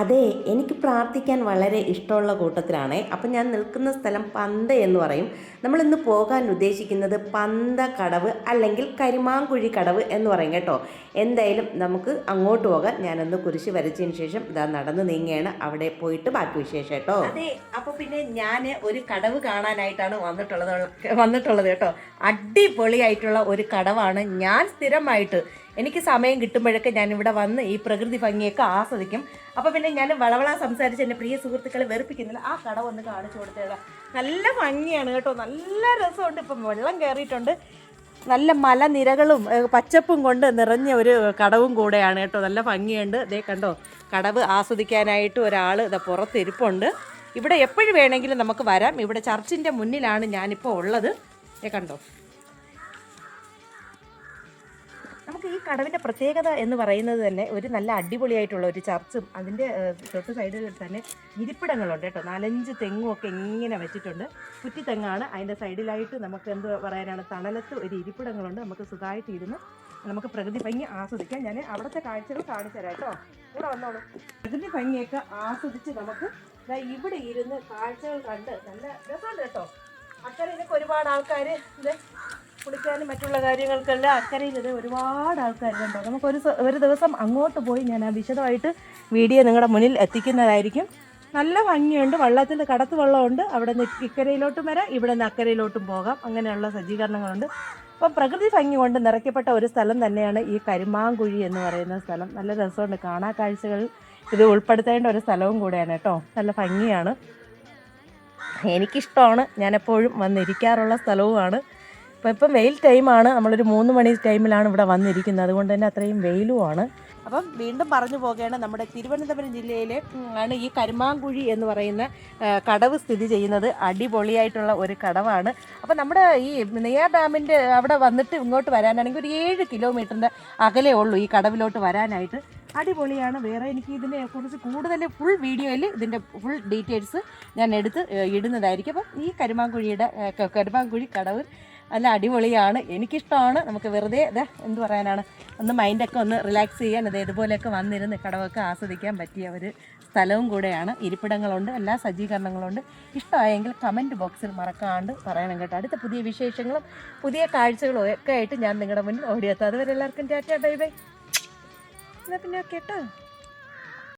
അതെ എനിക്ക് പ്രാർത്ഥിക്കാൻ വളരെ ഇഷ്ടമുള്ള കൂട്ടത്തിലാണ്. അപ്പം ഞാൻ നിൽക്കുന്ന സ്ഥലം പന്ത എന്ന് പറയും. നമ്മൾ ഇന്ന് പോകാൻ ഉദ്ദേശിക്കുന്നത് പന്ത കടവ് അല്ലെങ്കിൽ കരിമാങ്കുഴി കടവ് എന്ന് പറയും കേട്ടോ. എന്തായാലും നമുക്ക് അങ്ങോട്ട് പോകാൻ ഞാനൊന്ന് കുരിശ് വരച്ചതിന് ശേഷം ഇതാ നടന്ന് നീങ്ങിയാണ് അവിടെ പോയിട്ട് ബാക്കി വിശേഷം കേട്ടോ. അതെ അപ്പോൾ പിന്നെ ഞാൻ ഒരു കടവ് കാണാനായിട്ടാണ് വന്നിട്ടുള്ളത് വന്നിട്ടുള്ളത് കേട്ടോ. അടിപൊളിയായിട്ടുള്ള ഒരു കടവാണ്. ഞാൻ സ്ഥിരമായിട്ട് എനിക്ക് സമയം കിട്ടുമ്പോഴൊക്കെ ഞാൻ ഇവിടെ വന്ന് ഈ പ്രകൃതി ഭംഗിയൊക്കെ ആസ്വദിക്കും. അപ്പോൾ പിന്നെ ഞാൻ വളവള സംസാരിച്ച് എന്റെ പ്രിയ സുഹൃത്തുക്കളെ വെറുപ്പിക്കുന്നില്ല ആ കട ഒന്ന് കാണിച്ചു കൊടുത്തേടാ. നല്ല ഭംഗിയാണ് കേട്ടോ. നല്ല രസമുണ്ട് ഇപ്പം. വെള്ളം കയറിയിട്ടുണ്ട് നല്ല മലനിരകളും പച്ചപ്പും കൊണ്ട് നിറഞ്ഞ ഒരു കടവും കൂടെയാണ് കേട്ടോ. നല്ല ഭംഗിയുണ്ട്. ഇതേ കണ്ടോ കടവ് ആസ്വദിക്കാനായിട്ട് ഒരാൾ ഇതാ പുറത്തിരിപ്പുണ്ട്. ഇവിടെ എപ്പോഴും വേണമെങ്കിലും നമുക്ക് വരാം. ഇവിടെ ചർച്ചിന്റെ മുന്നിലാണ് ഞാനിപ്പോൾ ഉള്ളത്. ദേ കണ്ടോ നമുക്ക് ഈ കടവിന്റെ പ്രത്യേകത എന്ന് പറയുന്നത് തന്നെ ഒരു നല്ല അടിപൊളിയായിട്ടുള്ള ഒരു ചർച്ചും അതിന്റെ തൊട്ട് സൈഡിൽ തന്നെ ഇരിപ്പിടങ്ങളുണ്ട് കേട്ടോ. നാലഞ്ച് തെങ്ങും ഒക്കെ ഇങ്ങനെ വെച്ചിട്ടുണ്ട്. കുറ്റി തെങ്ങാണ് അതിന്റെ സൈഡിലായിട്ട് നമുക്ക് എന്ത് പറയാനാണ് തണലത്ത് ഒരു ഇരിപ്പിടങ്ങളുണ്ട്. നമുക്ക് സുഖമായിട്ട് ഇരുന്ന് നമുക്ക് പ്രകൃതി ഭംഗി ആസ്വദിക്കാം. ഞാൻ അവിടുത്തെ കാഴ്ചകൾ കാണിച്ചു തരാം കേട്ടോ. കൂടെ വന്നോളൂ. പ്രകൃതി ഭംഗിയൊക്കെ ആസ്വദിച്ച് നമുക്ക് ഇവിടെ ഇരുന്ന് കാഴ്ചകൾ കണ്ട് നല്ല രസമുണ്ട് കേട്ടോ. അക്കരയിലൊക്കെ ഒരുപാട് ആൾക്കാർ ഇത് കുളിക്കാനും മറ്റുള്ള കാര്യങ്ങൾക്കെല്ലാം അക്കരയിൽ ഇത് ഒരുപാട് ആൾക്കാരുണ്ട്. നമുക്കൊരു ഒരു ദിവസം അങ്ങോട്ട് പോയി ഞാൻ ആ വിശദമായിട്ട് വീഡിയോ നിങ്ങളുടെ മുന്നിൽ എത്തിക്കുന്നതായിരിക്കും. നല്ല ഭംഗിയുണ്ട്. വള്ളത്തിൽ കടത്ത് വെള്ളമുണ്ട്. അവിടെ നിന്ന് ഇക്കരയിലോട്ടും വരാം. ഇവിടെ നിന്ന് അക്കരയിലോട്ടും പോകാം. അങ്ങനെയുള്ള സജ്ജീകരണങ്ങളുണ്ട്. അപ്പം പ്രകൃതി ഭംഗി കൊണ്ട് നിറയ്ക്കപ്പെട്ട ഒരു സ്ഥലം തന്നെയാണ് ഈ കരുമാങ്കുഴി എന്ന് പറയുന്ന സ്ഥലം. നല്ല രസമുണ്ട്. കാണാ കാഴ്ചകൾ ഇത് ഉൾപ്പെടുത്തേണ്ട ഒരു സ്ഥലവും കൂടെയാണ് കേട്ടോ. നല്ല ഭംഗിയാണ്. എനിക്കിഷ്ടമാണ്. ഞാനെപ്പോഴും വന്നിരിക്കാറുള്ള സ്ഥലവുമാണ്. ഇപ്പം ഇപ്പം വെയിൽ ടൈമാണ് നമ്മളൊരു മൂന്ന് മണി ടൈമിലാണ് ഇവിടെ വന്നിരിക്കുന്നത്. അതുകൊണ്ട് തന്നെ അത്രയും വെയിലുമാണ് അപ്പം വീണ്ടും പറഞ്ഞു പോകുകയാണ് നമ്മുടെ തിരുവനന്തപുരം ജില്ലയിൽ ആണ് ഈ കരുമാങ്കുഴി എന്ന് പറയുന്ന കടവ് സ്ഥിതി ചെയ്യുന്നത് അടിപൊളിയായിട്ടുള്ള ഒരു കടവാണ്. അപ്പം നമ്മുടെ ഈ നെയ്യാർ ഡാമിന്റെ അവിടെ വന്നിട്ട് ഇങ്ങോട്ട് വരാനാണെങ്കിൽ ഒരു ഏഴ് കിലോമീറ്ററിന്റെ അകലേ ഉള്ളൂ ഈ കടവിലോട്ട് വരാനായിട്ട്. അടിപൊളിയാണ്. വേറെ എനിക്ക് ഇതിനെ കുറിച്ച് കൂടുതൽ ഫുൾ വീഡിയോയിൽ ഇതിന്റെ ഫുൾ ഡീറ്റെയിൽസ് ഞാൻ എടുത്ത് ഇടുന്നതായിരിക്കും. അപ്പം ഈ കരുമാങ്കുഴിയുടെ കരുമാങ്കുഴി കടവ് നല്ല അടിപൊളിയാണ്. എനിക്കിഷ്ടമാണ്. നമുക്ക് വെറുതെ അതെ എന്ത് പറയാനാണ്? ഒന്ന് മൈൻഡൊക്കെ ഒന്ന് റിലാക്സ് ചെയ്യാൻ അതെ ഇതുപോലെയൊക്കെ വന്നിരുന്ന് കടവൊക്കെ ആസ്വദിക്കാൻ പറ്റിയ ഒരു സ്ഥലവും കൂടെയാണ്. ഇരിപ്പിടങ്ങളുണ്ട് എല്ലാ സജ്ജീകരണങ്ങളുണ്ട്. ഇഷ്ടമായെങ്കിൽ കമന്റ് ബോക്സിൽ മറക്കാണ്ട് പറയണം കേട്ടോ. അടുത്ത പുതിയ വിശേഷങ്ങളും പുതിയ കാഴ്ചകളും ഒക്കെ ആയിട്ട് ഞാൻ നിങ്ങളുടെ മുന്നിൽ ഓടിയെത്താം അതുവരെ എല്ലാവർക്കും ടാറ്റ ബൈ ബൈ. എന്നാൽ പിന്നെ കേട്ടോ